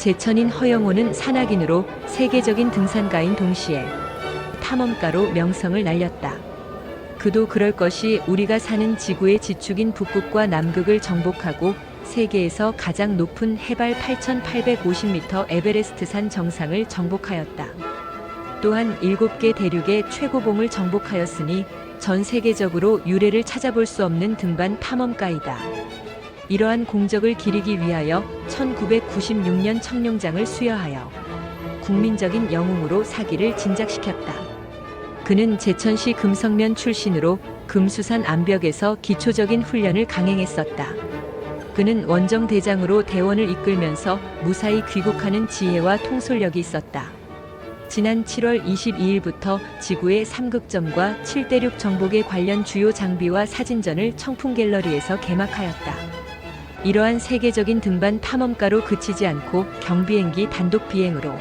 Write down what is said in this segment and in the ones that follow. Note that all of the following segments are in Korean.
제천인 허영호는 산악인으로 세계적인 등산가인 동시에 탐험가로 명성을 날렸다. 그도 그럴 것이 우리가 사는 지구의 지축인 북극과 남극을 정복하고 세계에서 가장 높은 해발 8,850m 에베레스트 산 정상을 정복하였다. 또한 7개 대륙의 최고봉을 정복하였으니 전 세계적으로 유례를 찾아볼 수 없는 등반 탐험가이다. 이러한 공적을 기리기 위하여 1996년 청룡장을 수여하여 국민적인 영웅으로 사기를 진작시켰다. 그는 제천시 금성면 출신으로 금수산 암벽에서 기초적인 훈련을 강행했었다. 그는 원정 대장으로 대원을 이끌면서 무사히 귀국하는 지혜와 통솔력이 있었다. 지난 7월 22일부터 지구의 3극점과 7대륙 정복에 관련 주요 장비와 사진전을 청풍 갤러리에서 개막하였다. 이러한 세계적인 등반 탐험가로 그치지 않고 경비행기 단독 비행으로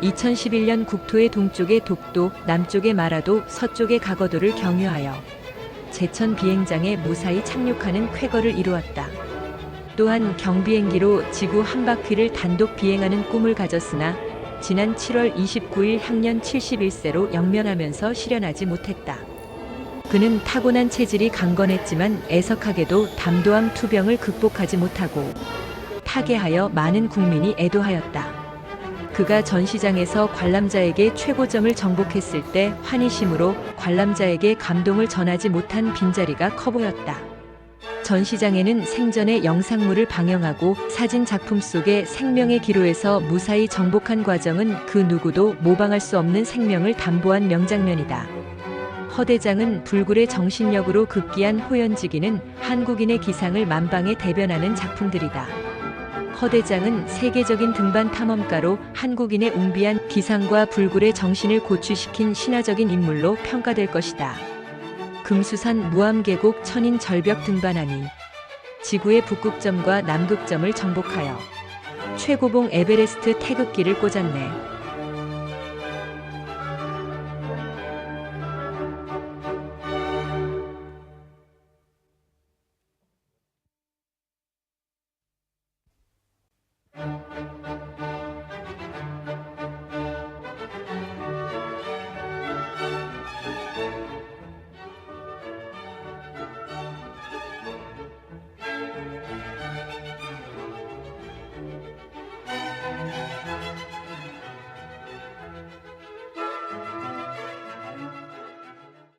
2011년 국토의 동쪽의 독도, 남쪽의 마라도, 서쪽의 가거도를 경유하여 제천 비행장에 무사히 착륙하는 쾌거를 이루었다. 또한 경비행기로 지구 한 바퀴를 단독 비행하는 꿈을 가졌으나 지난 7월 29일 향년 71세로 영면하면서 실현하지 못했다. 그는 타고난 체질이 강건했지만 애석하게도 담도암 투병을 극복하지 못하고 타계하여 많은 국민이 애도하였다. 그가 전시장에서 관람자에게 최고점을 정복했을 때 환희심으로 관람자에게 감동을 전하지 못한 빈자리가 커 보였다. 전시장에는 생전의 영상물을 방영하고 사진 작품 속의 생명의 기로에서 무사히 정복한 과정은 그 누구도 모방할 수 없는 생명을 담보한 명장면이다. 허대장은 불굴의 정신력으로 극기한 호연지기는 한국인의 기상을 만방에 대변하는 작품들이다. 허대장은 세계적인 등반 탐험가로 한국인의 웅비한 기상과 불굴의 정신을 고취시킨 신화적인 인물로 평가될 것이다. 금수산 무암계곡 천인 절벽 등반하니 지구의 북극점과 남극점을 정복하여 최고봉 에베레스트 태극기를 꽂았네.